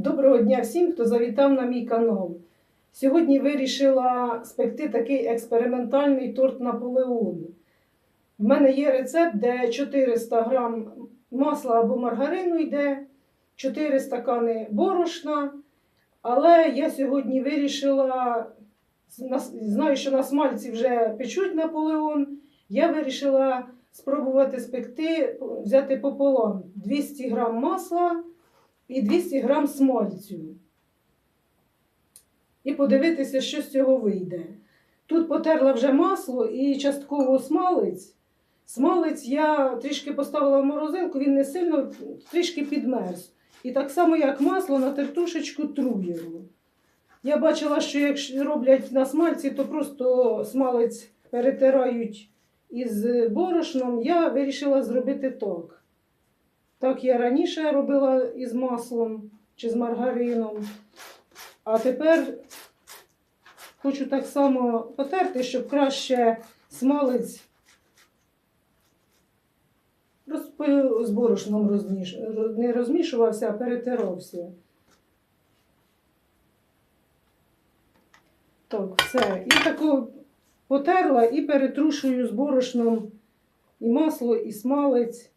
Доброго дня всім, хто завітав на мій канал. Сьогодні вирішила спекти такий експериментальний торт Наполеон. В мене є рецепт, де 400 грам масла або маргарину йде, 4 стакани борошна. Але я сьогодні вирішила, знаю, що на смальці вже печуть Наполеон. Я вирішила спробувати спекти, взяти пополам 200 грам масла і 200 грам смальцю. І подивитися, що з цього вийде. Тут потерла вже масло і частково смалець. Смалець я трішки поставила в морозилку, він не сильно трішки підмерз. І так само, як масло на тертушечку тру його. Я бачила, що якщо роблять на смальці, то просто смалець перетирають із борошном. Я вирішила зробити так. Так я раніше робила із маслом чи з маргарином. А тепер хочу так само потерти, щоб краще смалець з борошном розміш... не розмішувався, а перетирався. Так, все. І таку потерла і перетрушую з борошном і масло, і смалець.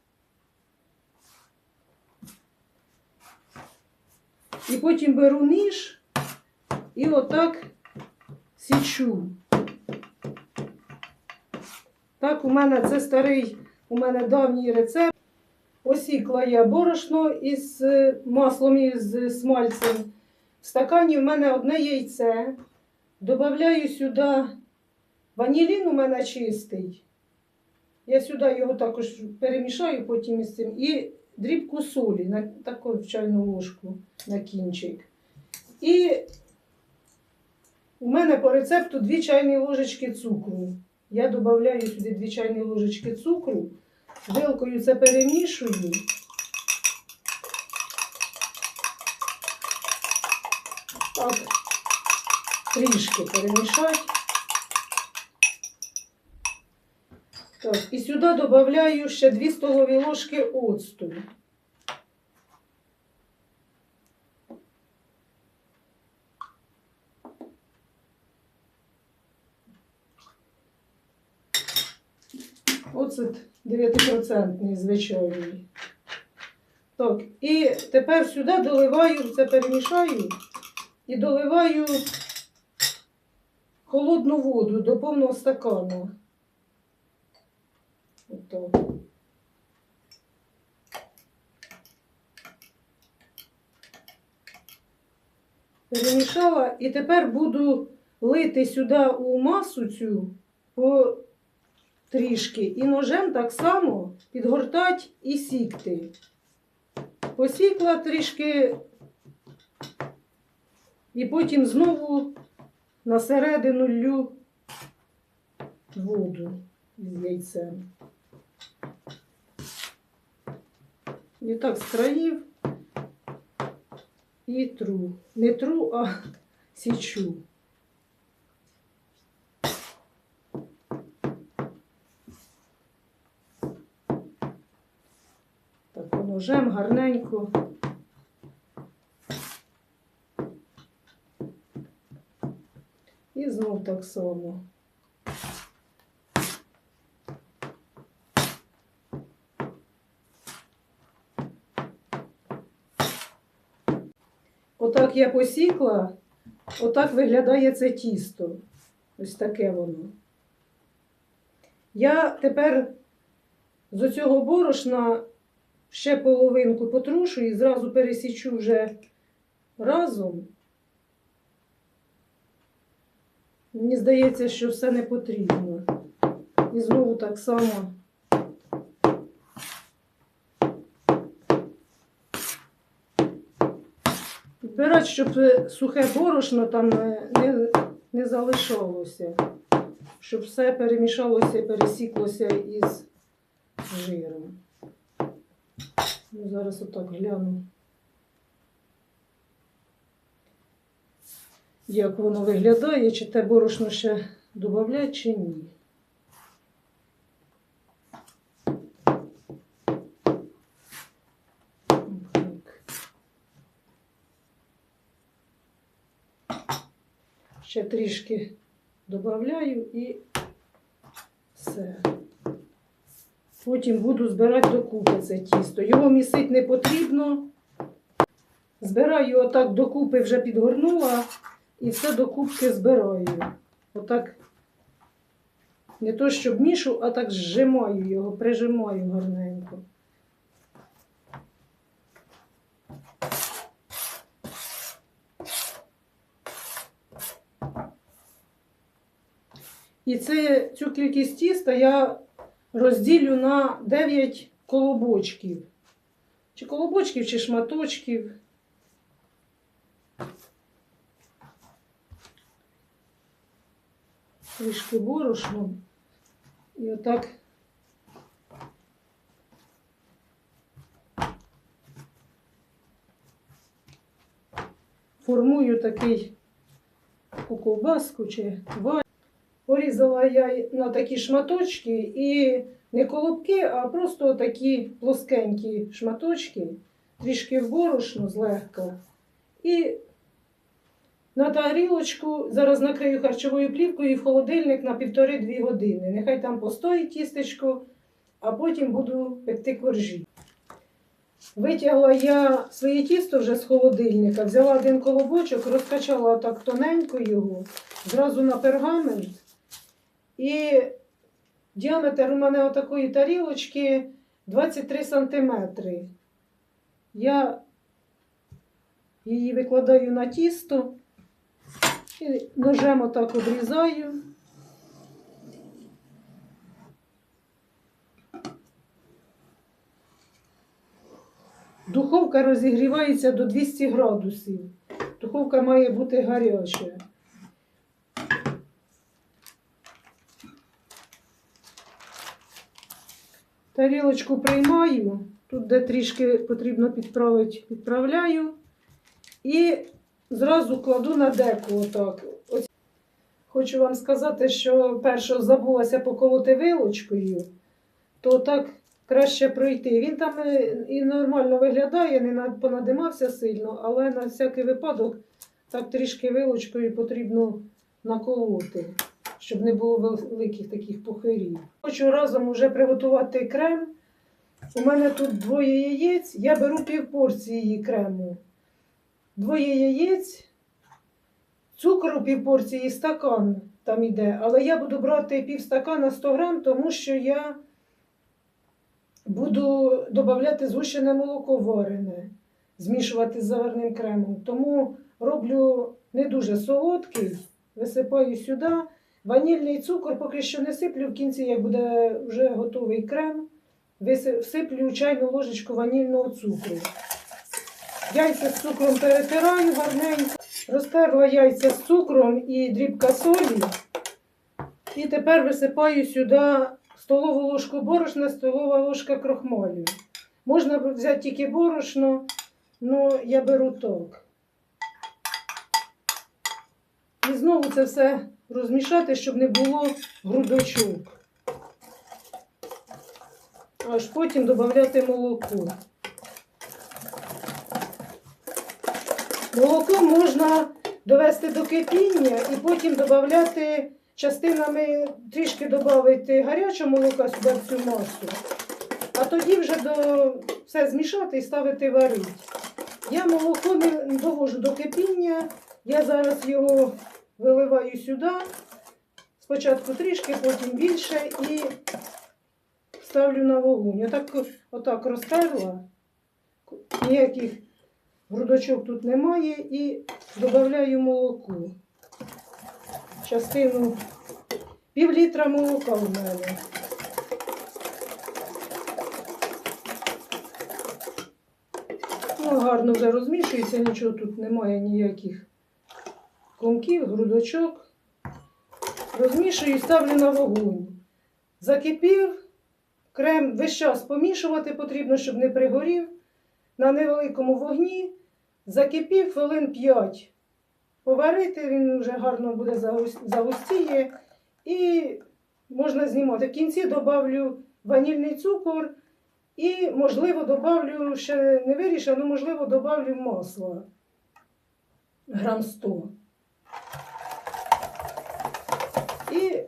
Потім беру ніж і отак січу. Так, у мене це старий, у мене давній рецепт. Посікла я борошно із е, маслом і з смальцем. В стакані в мене одне яйце. Добавляю сюди ванілін у мене чистий. Я сюди його також перемішаю потім із цим. І дрібку солі, на таку в чайну ложку на кінчик. І у мене по рецепту 2 чайні ложечки цукру. Я додаю сюди 2 чайні ложечки цукру, вилкою це перемішую. Так, трішки перемішати. Так, і сюди додаю ще 2 столові ложки оцту. Оцет 9% звичайний. Так, і тепер сюди доливаю, це перемішаю і доливаю холодну воду до повного стакану. Отак. Перемішала і тепер буду лити сюди у масу цю по трішки і ножем так само підгортати і сікти. Посікла трішки і потім знову на середину лью воду з яйцем. І так з країв і тру. Не тру, а січу. Так, ножем гарненько. І знов так само. Отак я посікла, отак виглядає це тісто. Ось таке воно. Я тепер з оцього борошна ще половинку потрушу і зразу пересічу вже разом. Мені здається, що все не потрібно. І знову так само. Підбирати, щоб е, сухе борошно там не, не, не залишалося. Щоб все перемішалося і пересіклося із жиром. Ну, зараз отак гляну. Як воно виглядає, чи те борошно ще додати, чи ні. Так. Ще трішки додаю і все. Потім буду збирати докупи це тісто. Його місити не потрібно. Збираю отак докупи, вже підгорнула і все докупки збираю. Отак. Не то, щоб мішу, а так зжимаю його, прижимаю гарненько. І це, цю кількість тіста я розділю на 9 колобочків. Чи колобочків, чи шматочків. Трішки борошно. І отак. Формую такий ковбаску чи варю. Порізала я на такі шматочки і не колобки, а просто такі плоскенькі шматочки, трішки в борошно злегка. І на тарілочку зараз накрию харчовою плівкою і в холодильник на півтори-дві години. Нехай там постоїть тістечко, а потім буду пекти коржі. Витягла я своє тісто вже з холодильника, взяла один колобочок, розкачала так тоненько його, зразу на пергамент. І діаметр у мене отакої тарілочки 23 сантиметри. Я її викладаю на тісто і ножем отак обрізаю. Духовка розігрівається до 200 градусів. Духовка має бути гаряча. Тарілочку приймаю, тут де трішки потрібно підправити, підправляю. І зразу кладу на деко отак. Хочу вам сказати, що перше забулася поколоти вилочкою, то так краще пройти. Він там е, і нормально виглядає, не понадимався сильно, але на всякий випадок так трішки вилочкою потрібно наколоти, щоб не було великих таких пухирів. Хочу разом уже приготувати крем. У мене тут двоє яєць, я беру пів порції крему. Двоє яєць, цукру пів порції, стакан там іде. Але я буду брати пів стакана 100 грам, тому що я буду додати згущене молоко варене, змішувати з заварним кремом. Тому роблю не дуже солодкий, висипаю сюди. Ванільний цукор поки що не сиплю, в кінці, як буде вже готовий крем, всиплю чайну ложечку ванільного цукру. Яйця з цукром перетираю гарненько. Розтерла яйця з цукром і дрібка солі. І тепер висипаю сюди столову ложку борошна, столова ложка крохмалю. Можна взяти тільки борошно, але я беру так. І знову це все розмішати, щоб не було грудочок. Аж потім додати молоко. Молоко можна довести до кипіння і потім додати частинами, трішки додати гарячого молока сюди в цю масу. А тоді вже до, все змішати і ставити варити. Я молоко не довожу до кипіння. Я зараз його виливаю сюди. Спочатку трішки, потім більше і ставлю на вогонь. Отак, отак розтерла. Ніяких грудочок тут немає і додаю молоко. Частину пів літра молока в мене. Ну, гарно вже розмішується, нічого тут немає ніяких комків, грудочок. Розмішую і ставлю на вогонь. Закипів, крем весь час помішувати потрібно, щоб не пригорів. На невеликому вогні закипів хвилин 5. Поварити, він вже гарно буде загустіє. І можна знімати. В кінці додавлю ванільний цукор і, можливо, додавлю, ще не але можливо додавлю масло. Грам 100. І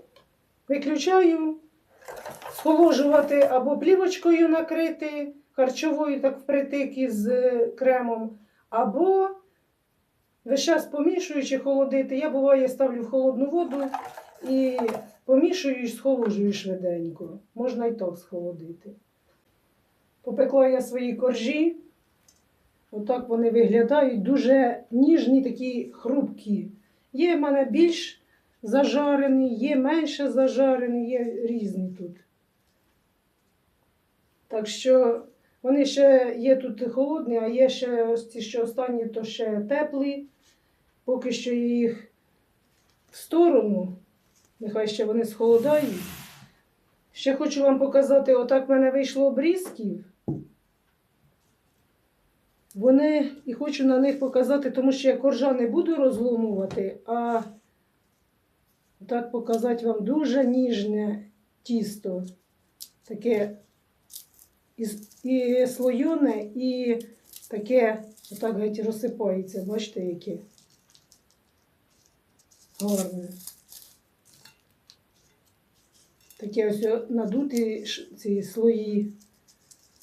виключаю, схоложувати або плівочкою накрити, харчовою так впритик із е, кремом, або весь час помішуючи холодити. Я буває ставлю в холодну воду і помішую і схолоджую швиденько. Можна і так схолодити. Попекла я свої коржі. Отак вони виглядають дуже ніжні, такі хрупкі. Є в мене більш зажарені, є менше зажарені, є різні тут. Так що вони ще є тут холодні, а є ще ось ці, що останні, то ще теплі. Поки що їх в сторону. Нехай ще вони схолодають. Ще хочу вам показати, отак в мене вийшло обрізків. Вони і хочу на них показати, тому що я коржа не буду розломувати, а так показати вам дуже ніжне тісто. Таке і, слоєне, і таке, отак геть розсипається. Бачите, яке гарне. Такі ось надуті ці слої.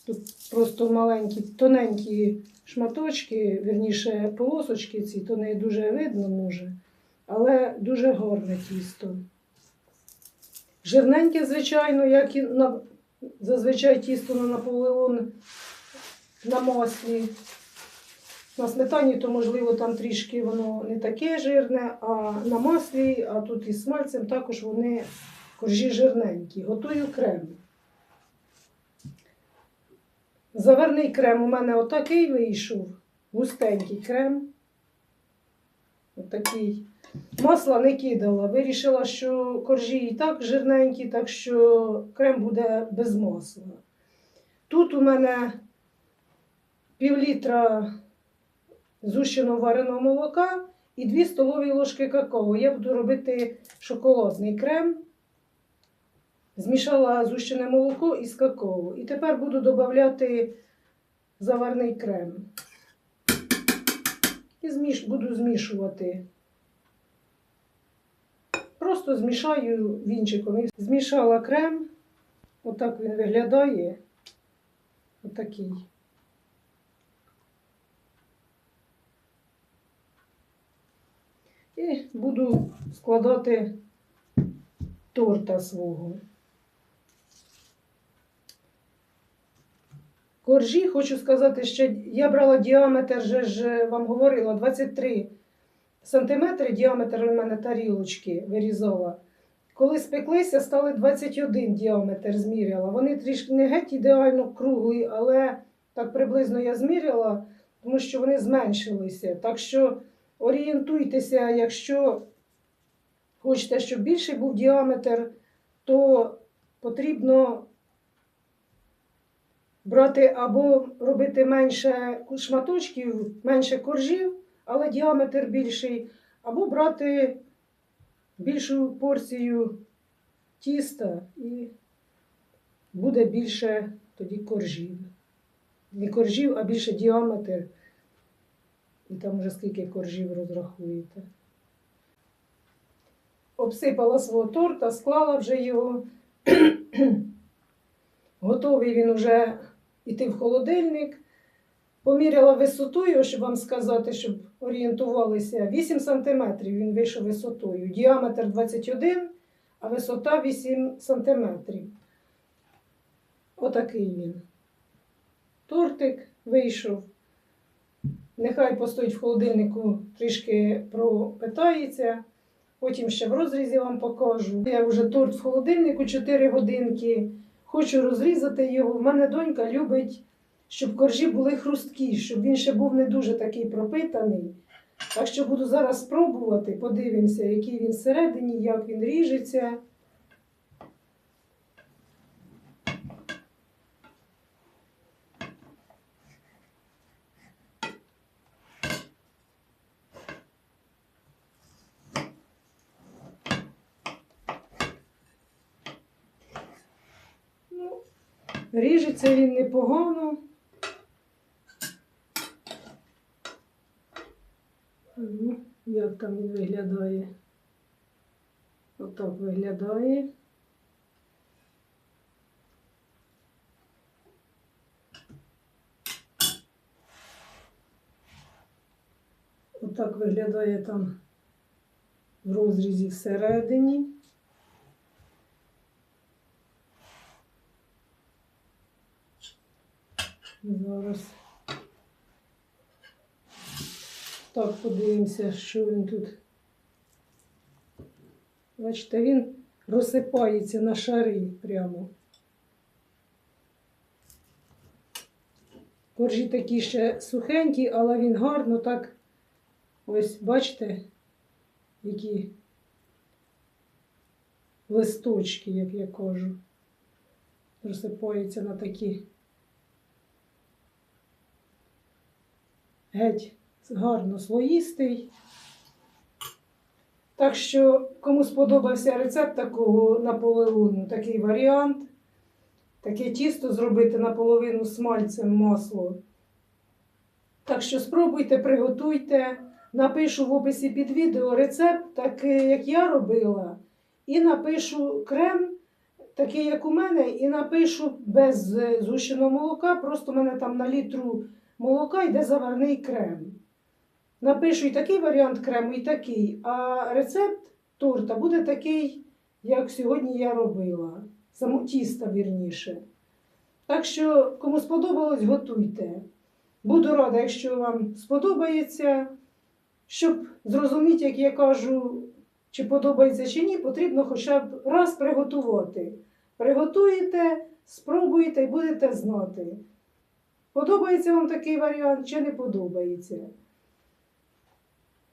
Тут просто маленькі, тоненькі шматочки, вірніше полосочки ці, то не дуже видно може, але дуже гарне тісто. Жирненьке, звичайно, як і на, зазвичай тісто на Наполеон на маслі. На сметані, то, можливо, там трішки воно не таке жирне, а на маслі, а тут із смальцем також вони коржі жирненькі. Готую крем. Заварний крем у мене отакий вийшов, густенький крем. Отакий. Масла не кидала. Вирішила, що коржі і так жирненькі, так що крем буде без масла. Тут у мене пів літра зущеного вареного молока і 2 столові ложки какао. Я буду робити шоколадний крем. Змішала зущене молоко із какао. І тепер буду додавати заварний крем. І зміш, буду змішувати. Просто змішаю вінчиком. Змішала крем. Отак він виглядає. Отакий. І буду складати торта свого. Коржі, хочу сказати, що я брала діаметр, вже ж вам говорила, 23 сантиметри діаметр у мене тарілочки вирізала. Коли спеклися, стали 21 діаметр зміряла. Вони трішки не геть ідеально круглі, але так приблизно я зміряла, тому що вони зменшилися. Так що орієнтуйтеся, якщо хочете, щоб більший був діаметр, то потрібно брати або робити менше шматочків, менше коржів, але діаметр більший, або брати більшу порцію тіста і буде більше тоді коржів. Не коржів, а більше діаметр. І там вже скільки коржів розрахуєте. Обсипала свого торта, склала вже його. Готовий він вже йти в холодильник. Поміряла висоту його, щоб вам сказати, щоб орієнтувалися. 8 см він вийшов висотою. Діаметр 21, а висота 8 см. Отакий він. Тортик вийшов. Нехай постоїть в холодильнику, трішки пропитається. Потім ще в розрізі вам покажу. Я вже торт в холодильнику 4 годинки. Хочу розрізати його. В мене донька любить, щоб коржі були хрусткі, щоб він ще був не дуже такий пропитаний. Так що буду зараз спробувати, подивимося, який він всередині, як він ріжеться. Ну, ріжеться він непогано. Ну, як там він виглядає. Отак виглядає. Отак виглядає там в розрізі всередині. Зараз. Так, подивимося, що він тут. Бачите, він розсипається на шари прямо. Коржі такі ще сухенькі, але він гарно так. Ось, бачите, які листочки, як я кажу. Розсипаються на такі. Геть гарно слоїстий. Так що, кому сподобався рецепт такого наполеону, такий варіант, таке тісто зробити наполовину смальцем масло. Так що спробуйте, приготуйте. Напишу в описі під відео рецепт, такий, як я робила, і напишу крем, такий, як у мене, і напишу без згущеного молока, просто в мене там на літру молока йде заварний крем. Напишу і такий варіант крему, і такий. А рецепт торта буде такий, як сьогодні я робила. Само тіста вірніше. Так що, кому сподобалось, готуйте. Буду рада, якщо вам сподобається. Щоб зрозуміти, як я кажу, чи подобається чи ні, потрібно хоча б раз приготувати. Приготуєте, спробуєте і будете знати. Подобається вам такий варіант чи не подобається.